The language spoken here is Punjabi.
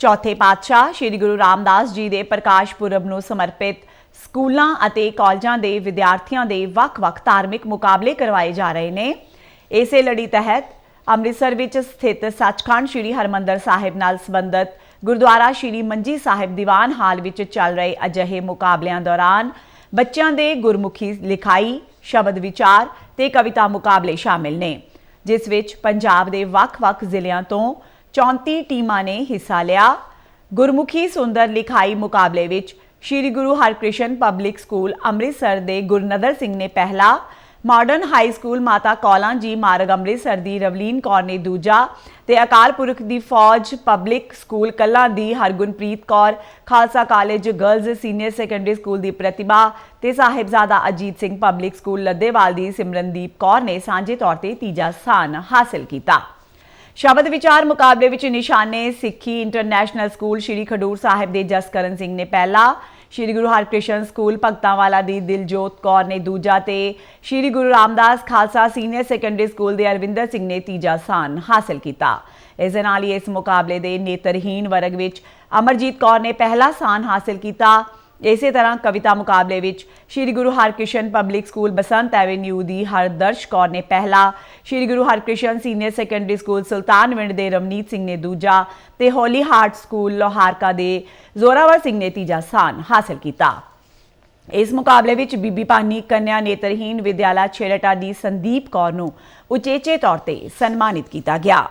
ਚੌਥੇ ਪਾਤਸ਼ਾਹ ਸ੍ਰੀ ਗੁਰੂ ਰਾਮਦਾਸ ਜੀ ਦੇ ਪ੍ਰਕਾਸ਼ ਪੁਰਬ ਨੂੰ ਸਮਰਪਿਤ ਸਕੂਲਾਂ ਅਤੇ ਕਾਲਜਾਂ ਦੇ ਵਿਦਿਆਰਥੀਆਂ ਦੇ ਵੱਖ-ਵੱਖ ਧਾਰਮਿਕ ਮੁਕਾਬਲੇ ਕਰਵਾਏ ਜਾ ਰਹੇ ਨੇ। ਇਸੇ ਲੜੀ ਤਹਿਤ ਅੰਮ੍ਰਿਤਸਰ ਵਿੱਚ ਸਥਿਤ ਸੱਚਖੰਡ ਸ੍ਰੀ ਹਰਮੰਦਰ ਸਾਹਿਬ ਨਾਲ ਸੰਬੰਧਿਤ ਗੁਰਦੁਆਰਾ ਸ੍ਰੀ ਮੰਜੀ ਸਾਹਿਬ ਦੀਵਾਨ ਹਾਲ ਵਿੱਚ ਚੱਲ ਰਹੇ ਅਜਿਹੇ ਮੁਕਾਬਲਿਆਂ ਦੌਰਾਨ ਬੱਚਿਆਂ ਦੇ ਗੁਰਮੁਖੀ ਲਿਖਾਈ, ਸ਼ਬਦ ਵਿਚਾਰ ਤੇ ਕਵਿਤਾ ਮੁਕਾਬਲੇ ਸ਼ਾਮਿਲ ਨੇ, ਜਿਸ ਵਿੱਚ ਪੰਜਾਬ ਦੇ ਵੱਖ-ਵੱਖ ਜ਼ਿਲ੍ਹਿਆਂ ਤੋਂ 34 ਟੀਮਾਂ ਨੇ ਹਿੱਸਾ ਲਿਆ। ਗੁਰਮੁਖੀ ਸੁੰਦਰ ਲਿਖਾਈ ਮੁਕਾਬਲੇ ਵਿੱਚ ਸ੍ਰੀ ਗੁਰੂ ਹਰਕ੍ਰਿਸ਼ਨ ਪਬਲਿਕ ਸਕੂਲ ਅੰਮ੍ਰਿਤਸਰ ਦੇ ਗੁਰਨਦਰ ਸਿੰਘ ਨੇ ਪਹਿਲਾ, ਮਾਡਰਨ ਹਾਈ ਸਕੂਲ ਮਾਤਾ ਕੌਲਾਂ ਜੀ ਮਾਰਗ ਅੰਮ੍ਰਿਤਸਰ ਦੀ ਰਵਲੀਨ ਕੌਰ ਨੇ ਦੂਜਾ ਤੇ ਅਕਾਲ ਪੁਰਖ ਦੀ ਫੌਜ ਪਬਲਿਕ ਸਕੂਲ ਕੱਲਾ ਦੀ Hargunpreet Kaur, Khalsa college girls senior secondary school ਦੀ ਪ੍ਰਤਿਭਾ ਤੇ ਸਾਹਿਬਜ਼ਾਦਾ ਅਜੀਤ ਸਿੰਘ ਪਬਲਿਕ ਸਕੂਲ ਲੱਦੇਵਾਲ ਦੀ ਸਿਮਰਨਦੀਪ ਕੌਰ ਨੇ ਸਾਂਝੇ ਤੌਰ ਤੇ ਤੀਜਾ ਸਥਾਨ ਹਾਸਲ ਕੀਤਾ। ਸ਼ਬਦ ਵਿਚਾਰ ਮੁਕਾਬਲੇ ਵਿੱਚ ਨਿਸ਼ਾਨੇ ਸਿੱਖੀ ਇੰਟਰਨੈਸ਼ਨਲ ਸਕੂਲ ਸ਼੍ਰੀ ਖਡੂਰ ਸਾਹਿਬ ਦੇ ਜਸਕਰਨ ਸਿੰਘ ਨੇ ਪਹਿਲਾ, ਸ਼੍ਰੀ ਗੁਰੂ ਹਰਕ੍ਰਿਸ਼ਨ ਸਕੂਲ ਭਗਤਾਂਵਾਲਾ ਦੀ ਦਿਲਜੋਤ ਕੌਰ ਨੇ ਦੂਜਾ ਤੇ Shri Guru Ramdas Khalsa senior secondary school ਦੇ ਅਰਵਿੰਦਰ ਸਿੰਘ ਨੇ ਤੀਜਾ ਸਥਾਨ ਹਾਸਲ ਕੀਤਾ। ਇਸ ਦੇ ਨਾਲ ਹੀ ਇਸ ਮੁਕਾਬਲੇ ਦੇ ਨੇਤਰਹੀਣ ਵਰਗ ਵਿੱਚ ਅਮਰਜੀਤ ਕੌਰ ਨੇ ਪਹਿਲਾ ਸਥਾਨ ਹਾਸਲ ਕੀਤਾ। ਇਸੇ ਤਰ੍ਹਾਂ ਕਵਿਤਾ ਮੁਕਾਬਲੇ ਵਿੱਚ Shri Guru Harkrishan public school Basant avenue ਦੀ ਹਰਦਰਸ਼ ਕੌਰ ਨੇ ਪਹਿਲਾ, Shri Guru Harkrishan senior secondary school Sultanwind ਦੇ ਰਮਨੀਤ ਸਿੰਘ ਨੇ ਦੂਜਾ ਤੇ ਹੋਲੀ ਹਾਰਟ ਸਕੂਲ ਲੋਹਾਰਕਾ ਦੇ ਜ਼ੋਰਾਵਰ ਸਿੰਘ ਨੇ ਤੀਜਾ ਸਥਾਨ ਹਾਸਲ ਕੀਤਾ। ਇਸ ਮੁਕਾਬਲੇ ਵਿੱਚ ਬੀਬੀ ਪਾਨੀ ਕੰਨਿਆ ਨੇਤਰਹੀਣ ਵਿਦਿਆਲਾ ਛੇੜਟਾ ਦੀ ਸੰਦੀਪ ਕੌਰ ਨੂੰ ਉਚੇਚੇ ਤੌਰ ਤੇ ਸਨਮਾਨਿਤ ਕੀਤਾ ਗਿਆ।